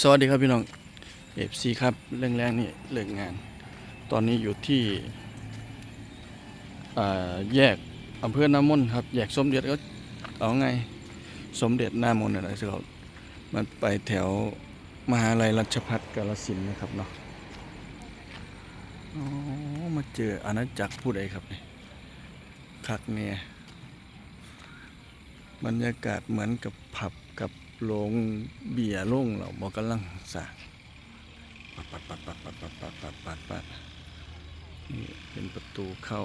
สวัสดีครับพี่น้องเอฟซีครับเรื่องแรกนี่เลิกงาน ตอนนี้อยู่ที่แยกอำเภอน้ำมน์ครับ แยกสมเด็จก็เอาไง สมเด็จน้ำมนอะไรสิครับมันไปแถวมหาลัยรัชพัฒกาลสินนะครับเนาะอ๋อมาเจออาณาจักรผู้ใดครับนี่คักเนี่ยบรรยากาศเหมือนกับผับ ลงเบียร์โรงเหล่าบอกกำลังสร้างปัดปัดปัดปัดปัดปัดปัดปัดปัดปัดนี่เป็นประตูเข้า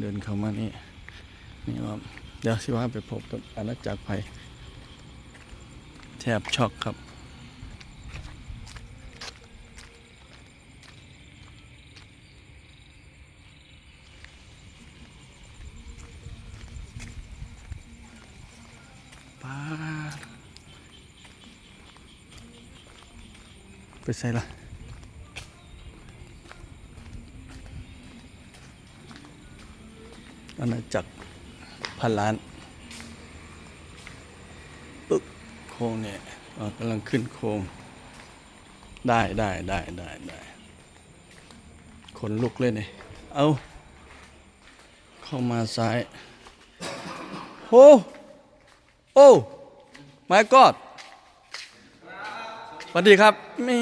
เดินเข้ามานี่นี่ว่าเดี๋ยวสิว่าไปพบกับอาณาจักรไผ่แทบช็อกครับ ไปใส่ละอาณาจักรพันล้านปึ๊กโค้งเนี่ยกำลังขึ้นโค้งได้ได้ได้ได้ได้ขนลุกเลยเนี่ยเอาเข้ามาซ้ายโอ้โอ้ my god วัสดีครับแมี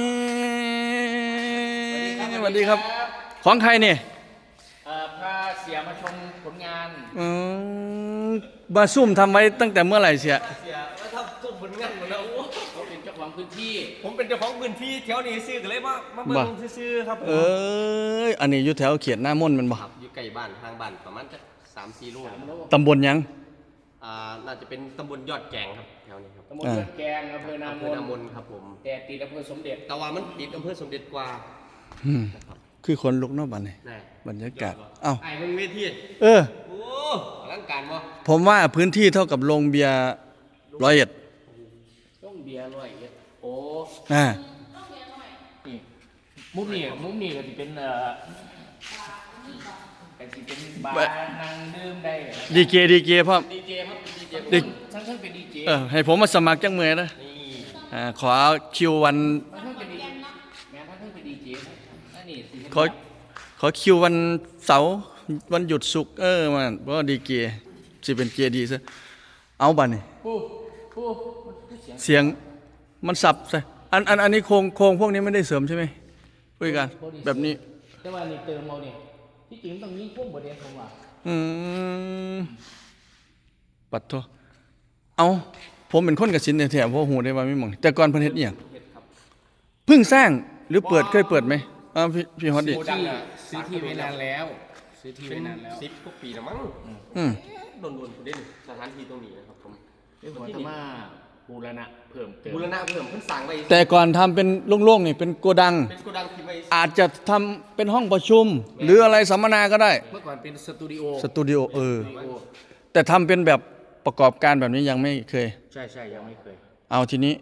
สวัสดีครับ ของใครเนี่ยเอ่อพาเสียมาชมผลงานอืมมาซุ่มทำไว้ตั้งแต่เมื่อไหร่เสีย เสียว่าทำตุ้มผลงานหมดแล้วโอ้เขาเป็นเจ้าของพื้นที่ผมเป็นเจ้าของพื้นที่แถวนี้ซื้อกันเลยมามาเบิ่บ่งซื้อๆครับผมเอ้ยอันนี้อยู่แถวเขียนหน้ามนต์แมันบ่ครับอยู่ใกล้บ้านทางบ้านประมาณจะสามสี่โลนะครับตำบลหยัง อ่าน่าจะเป็นตำบลยอดแกงครับแถวนี้ครับตำบลอ่าเลือดแกงอำเภอนามอำเภอนามนครับผม แต่ติดอำเภอสมเด็จแต่ว่ามันติดอำเภอสมเด็จกว่าอืมนะครับคือคนลุกเนอกบ้านนี่แน่บรรยากาศเอ้าไอ้เพิ่งเวทีเออ โอ้อลังการบ่ผมว่าพื้นที่เท่ากับโรงเบียร์ร้อยเอ็ดต้องเบียร์ร้อยเอ็ดโอ้อ่านี่มุมนี่มุมนี่ก็จะเป็นเอ่อก็จะเป็นบาร์นั่งดื่มได้ดีเจดีเจพ่อมดีเจ ครับดีเจดิทั้งทั้งเป็นดีเจเออให้ผมมาสมัครจังเมือนะนี่อ่าขอคิววันทั้งทั้งเป็นดีแม้ทั้งทั้งเป็นดีเจนั่นนี่สิขอขอคิววันเสาร์วันหยุดศุกร์เออมันเพราะว่าดีเกสิเป็นเกดีซะเอาบัดนี่ผู้ผู้มันคือเสียงเสียงมันสับใส่อันอันอันนี้โครงโครงพวกนี้ไม่ได้เสริมใช่ไหมคุยกันแบบนี้ แต่ว่านี่เติมเอาเนี่ยที่จริงต้องมีพวกบทเรียนของว่าอืมปัดโท เอาผมเป็นคนกสินเนี่ยแถวพ่อหูได้ว่าไม่มอง แต่ก่อนเพิ่นเฮ็ดอีหยังเพิ่งสร้างหรือเปิดเคยเปิดไหมอ้าวพี่พี่ฮอตดิ ที่ซื้อที่ไว้นานแล้ว ซื้อที่เป็ไว้นนานแล้วสิบกว่าปีแล้วมั้งอืม โดนๆคุณเด่นสถานที่ตรงนี้นะครับผมเป็นหัวธรรมาบูรณะเพิ่มเติมบูรณะเพิ่มเพิ่นสั่งไปแต่ก่อนทำเป็นโล่งๆนี่เป็นโกดัง เป็นโกดังที่ไว้ อาจจะทำเป็นห้องประชุม หรืออะไรสัมมนาก็ได้ เมื่อก่อนเป็นสตูดิโอสตูดิโอเออสตูดิโอแต่ทำเป็นแบบ ประกอบการแบบนี้ยังไม่เคย ใช่ใช่ยังไม่เคย เอาทีนี้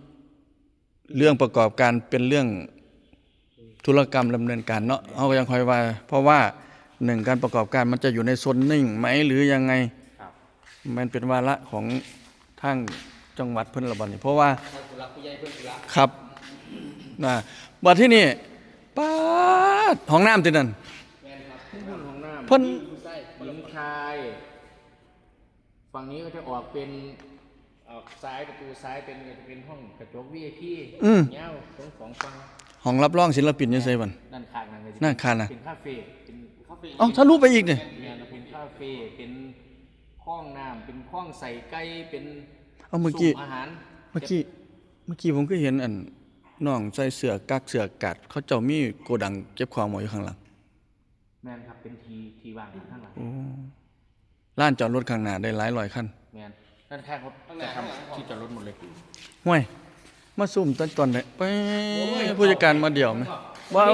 เรื่องประกอบการเป็นเรื่องธุรกรรมดำเนินการเนาะเอาก็ยังคอยว่า เพราะว่าหนึ่งการประกอบการมันจะอยู่ในโซนนิ่งไหมหรือยังไงครับมันเป็นวาระของทางจังหวัดเพิ่นละบัดนี่เพราะว่าทางสุรักผู้ใหญ่เพิ่นสุรักครับนะบัดที่นี่ป้าดห้องน้ำตินั่นแม่นครับขึ้นบนของน้ำเพิ่นใช่หญิงชาย ฝั่งนี้ก็จะออกเป็นออกซ้ายประตูซ้ายเป็นจะเป็นห้องกระจก VIP อืม เงี้ยวตรงสองฝั่งห้องรับรองศิลปินยังไงบัน ด้านข้างนั่นก็จะด้านข้างน่ะ เป็นคาเฟ่เป็นคาเฟ่เอ้าทะลุไปอีกเนี่ยเนี่ยเป็นคาเฟ่เป็นห้องน้ำเป็นห้องใส่ไก่เป็นเอาเมื่อกี้ ซุ้อาหารเมื่อกี้ เมื่อกี้ผมก็เห็นอันน้องใส่เสื้อกักเสื้อกัด เขาเจ้ามีโกดังเก็บของหมออยู่ข้างหลังแมนครับเป็นทีทีวางอยู่ข้างหลัง โอ้ ร้านจอดรถข้างหน้าได้หลายร้อยคันแมนด้านข้างเขาจะทำที่จอดรถหมดเลยห้วยมาซุ่มตอนตอนไหนไปผู้จัดการมาเดี่ยวไหมว่า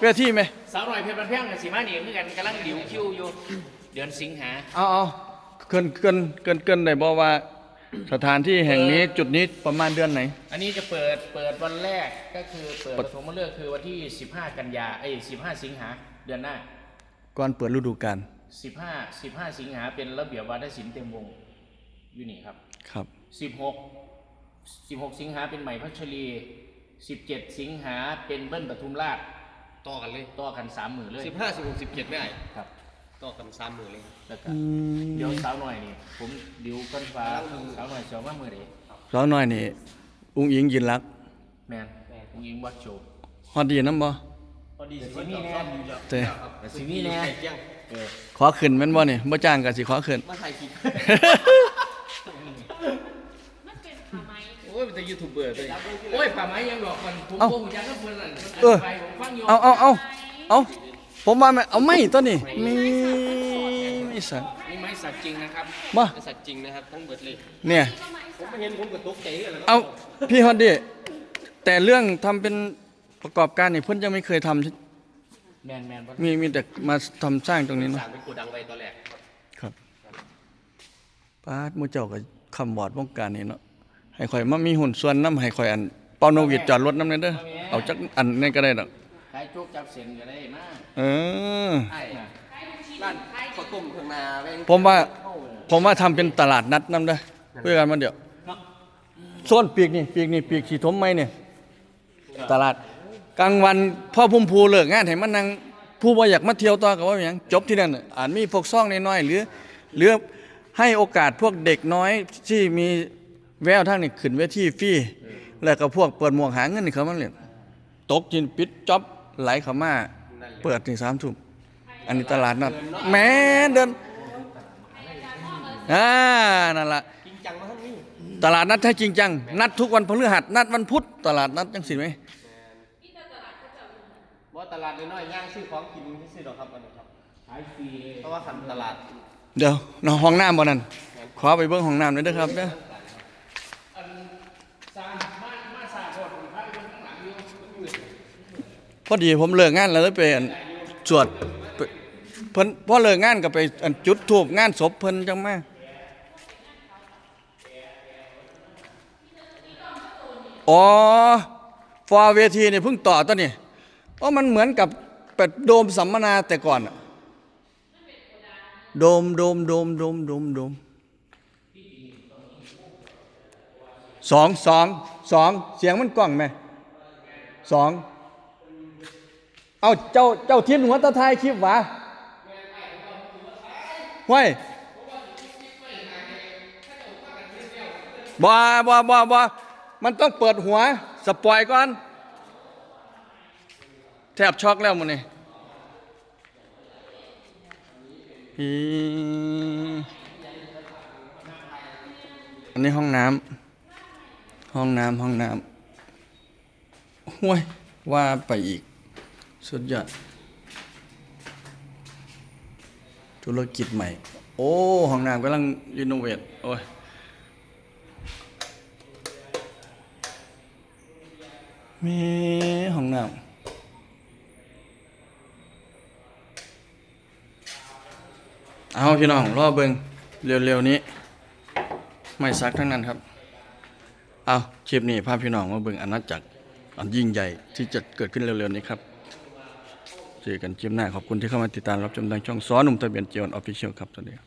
เวทีไหมสาวหน่อยเพชรบันเพียงกับสีมาหนีเหมือนกันกำลังดิวคิวอยู่เดือนสิงหาเอาเอาเกินเกินเกินเกินได้บอกว่าสถานที่แห่งนี้จุดนี้ประมาณเดือนไหน อันนี้จะเปิดเปิดวันแรกก็คือเปิดปฐมฤกษ์คือวันที่ 15 กันยาเอ้ย15 สิงหาเดือนหน้า ก่อนเปิดฤดูกาล 15 15สิงหาเป็นระเบียบวาทศิลป์เต็มวงอยู่นี่ครับครับ16 16สิงหาเป็นใหม่พัชรี17สิงหาเป็นเบิ้ลปทุมราชต่อกันเลยต่อกันสามหมื่นเลยสิบห้าสิบหกสิบเจ็ดไม่ได้ครับต่อกันสามหมื่นเลยแล้วก็อืมเดี๋ยวสาวหน่อยนี่ผมดิวก้อนฟ้าสาวหน่อยเสียวมาเมื่อไหร่สาวน้อยนี่อุ้งอิงยินรักแมนอุ้งยิงวัดโชว์ฮอดดีน้ำบ่พอดีเดี๋ยวสิสิมีมีแน่แน่อยู่แล้วเต้แต่สิมีแน่ ไก่เจียงเออขอขึ้นแม่นบ่นี่บ่จ้างก็สิขอขึ้นมาถ่ายคลิปมันเป็นผ้าไหมโอ้ยเป็นยูทูบเบอร์เลยโอ้ยป่าไม้ยังบอกมันผมเอ้าโกงจังกับเพื่อนนั่นเออไปผมฟังอยู่เอาเอาเอาเอาผมว่าแม่เอาไม่ตัวนี้มีไม่สักนี่ไม้สักจริงนะครับมาเป็นสัตว์จริงนะครับทั้งเบิดเลยเนี่ยผมไม่เห็นผมก็ตกใจเลยแล้วเอาพี่ฮอดดี้แต่เรื่องทำเป็นประกอบการนี่เพิ่นยังไม่เคยทำใช่ แมนแมนมีมีแต่มาทำสร้างตรงนี้สเนาะร้างเป็นโกดังไว้ตอนแรกครับป้าดหมู่เจ้าก็คำบอดวงการนี่เนาะให้ข่อยมามีหุ่นส่วนน้ำให้ข่อยอันเปาโนวิดจอดรถน้ำเลยเด้อเอาจักอันนี้ก็ได้ดอกขายโจ๊กจับเส้นก็ได้มาเออ ไอ้ร้านข้าวต้มข้างหน้าแม่งผมว่า เข้าเลยผมว่าทำเป็นตลาดนัดน้ำเด้อเพื่อกันมาเดี๋ยวโซนปีกนี่ปีกนี่ปีกสีทมไหมเนี่ย ตลาด กลางวันพ่อพุ่มพูเลิกงานให้มันนั่งผู้บ่อยากมาเที่ยวต่อกับว่าอย่างจบที่นั่นน่ะอาจมีพวกซ่องน้อยๆหรือหรือให้โอกาสพวกเด็กน้อยที่มีแววทางนี่ขึ้นเวทีฟรีแล้วก็พวกเปิดหมวกหาเงินนี่เขามันเล่นตกจินปิดจ็อบไหลเข้ามาเปิดถึงสามทุ่มอันนี้ตลาดนัดแม่เดินอ่านั่นละตลาดนัดแท้จริงจัง นัดทุกวันพฤหัสนัดวันพุธตลาดนัดจังสิไหม ว่าตลาดน้อยๆย่างซื้อของกินซื้อดอกครับอันนี้ครับขายฟรีเลยเพราะว่าขันตลาดเดี๋ยวน้องห้องน้ำบ่นั่นขอไปเบิ่งห้องน้ำหน่อยเด้อครับเด้ออันสร้างบ้านมาสร้างโบสถ์ผมพาไปเบิ่งข้างหลังอยู่พอดีผมเลิกงานแล้วเลยไปอันสวดไปเพิ่นพอเลิกงานก็ไปอันจุดธูปงานศพเพิ่นจังมาอ๋อฟอร์เวทีนี่เพิ่งต่อตัวนี่ เพราะมันเหมือนกับเป็ดโดมสัมมนาแต่ก่อนอะโดมโดมโดมโดมโดมโดมสองสองสองเสียงมันกล้องไหมสองเอาเจ้าเจ้าทิ้นหัวตะไทายคลิปวะห้วยบ่บ่บ่บ่มันต้องเปิดหัว สปอยก่อน แทบช็อกแล้วมันนี่อีอันนี้ห้องน้ำห้องน้ำห้องน้ำห้วยว่าไปอีก สุดยอดธุรกิจใหม่ โอ้ ห้องน้ำกำลังรีโนเวทโอ้ยมีห้องน้ำ เอาพี่น้องรอเบิงเร็วๆนี้ไม่ซักทั้งนั้นครับ เอาคลิปนี้ภาพพี่น้องมาเบิงอาณาจักรอันยิ่งใหญ่ที่จะเกิดขึ้นเร็วๆนี้ครับเจอกันคลิปหน้าขอบคุณที่เข้ามาติดตามรับชมทางช่องซ้อหนุ่มทะเบียนเจียนออฟฟิเชียลครับสวัสดี